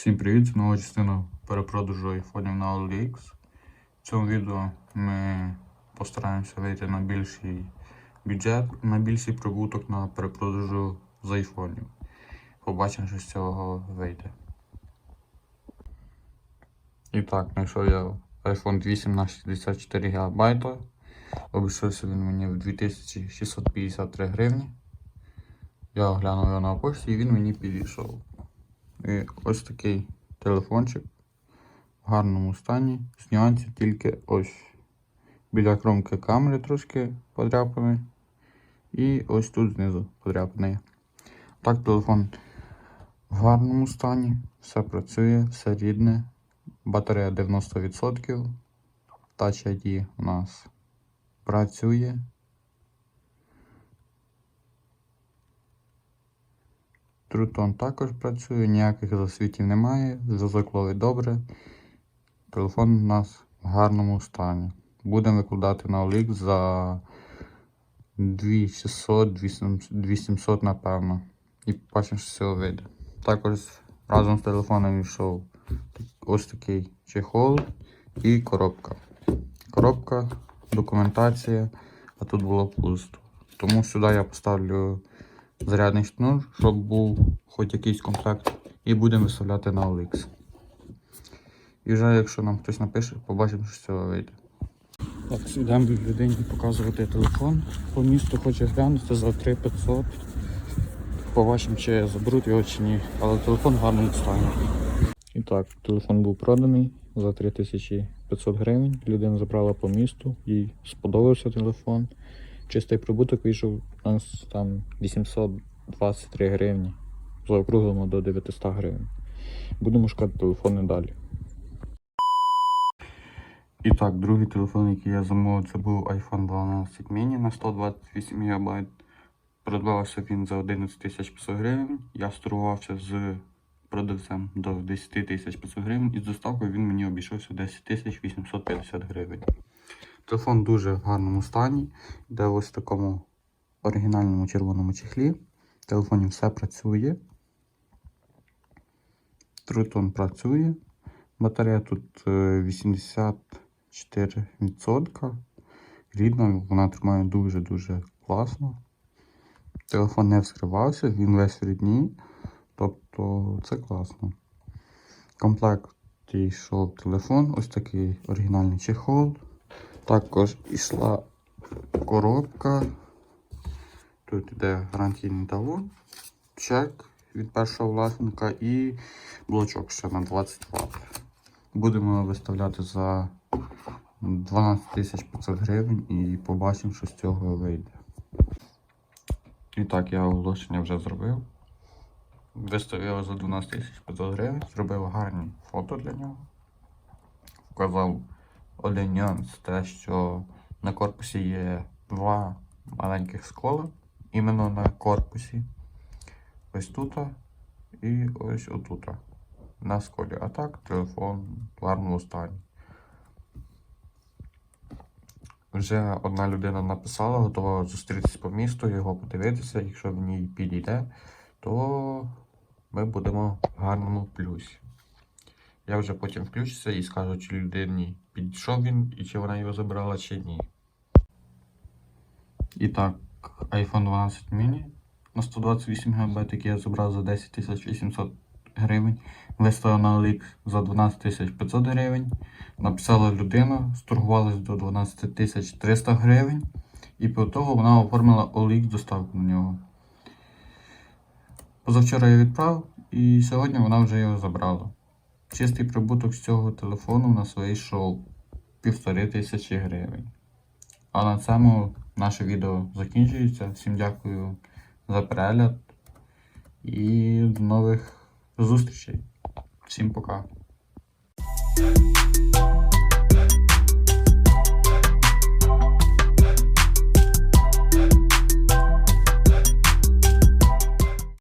Всім привіт! Це нова частина перепродажу айфонів на OLX. В цьому відео ми постараємося вийти на більший бюджет, на більший прибуток на перепродажу з айфонів. Побачимо, що з цього вийде. І так, знайшов я iPhone 8 на 64 ГБ. Обійшовся він мені в 2653 гривні. Я оглянув його на пошті і він мені підійшов. І ось такий телефончик в гарному стані. З нюансів тільки ось біля кромки камери трошки подряпаний. І ось тут знизу подряпаний. Так, телефон в гарному стані, все працює, все рідне. Батарея 90%. Touch ID у нас працює. Трутон також працює, ніяких засвітів немає, зв'язок добре. Телефон у нас в гарному стані. Будемо викладати на OLX за 2600, 2700, напевно. І бачимо, що цього вийде. Також разом з телефоном йшов ось такий чехол і коробка. Коробка, документація, а тут було пусто. Тому сюди я поставлю зарядний шнур, щоб був хоч якийсь комплект, і будемо виставляти на OLX. І вже якщо нам хтось напише, побачимо, що з цього вийде. Так, йдемо людині показувати телефон. По місту хоче глянути за 3500. Побачимо, чи заберуть його чи ні. Але телефон в гарному стані. І так, телефон був проданий за 3500 гривень. Людина забрала по місту, їй сподобався телефон. Чистий прибуток вийшов у нас там 823 гривні. Заокруглимо до 900 гривень. Будемо шукати телефони далі. І так, другий телефон, який я замовив, це був iPhone 12 mini на 128 ГБ. Продавався він за 11 500 гривень. Я сторгувався з продавцем до 10 500 гривень і з доставкою він мені обійшовся 10 850 гривень. Телефон дуже в гарному стані, йде ось в такому оригінальному червоному чехлі. В телефоні все працює. Трутон працює. Батарея тут е, 84%. Рідна, вона тримає дуже-дуже класно. Телефон не вскривався, він весь в рідні. Тобто це класно. В комплекті йшов телефон, ось такий оригінальний чехол. Також йшла коробка. Тут йде гарантійний талон, чек від першого власника і блочок ще на 20 Вт. Будемо виставляти за 12 500 гривень і побачимо, що з цього вийде. І так, я оголошення вже зробив. Виставив за 12 500 гривень, зробив гарні фото для нього. Вказав один нюанс те, що на корпусі є два маленьких скола, іменно на корпусі. Ось тут і ось отут. На сколі. А так, телефон в гарному стані. Вже одна людина написала, готова зустрітися по місту, його подивитися. Якщо в ній підійде, то ми будемо в гарному плюсі. Я вже потім включуся і скажу, чи людині підійшов він і чи вона його забрала, чи ні. І так, iPhone 12 mini на 128 ГБ, який я забрав за 10 800 гривень. Виставив на OLX за 12 500 гривень. Написала людина, сторгувалась до 12 300 гривень. І по того вона оформила OLX доставку на нього. Позавчора я відправив і сьогодні вона вже його забрала. Чистий прибуток з цього телефону у нас вийшов півтори тисячі гривень. А на цьому наше відео закінчується. Всім дякую за перегляд і до нових зустрічей. Всім пока.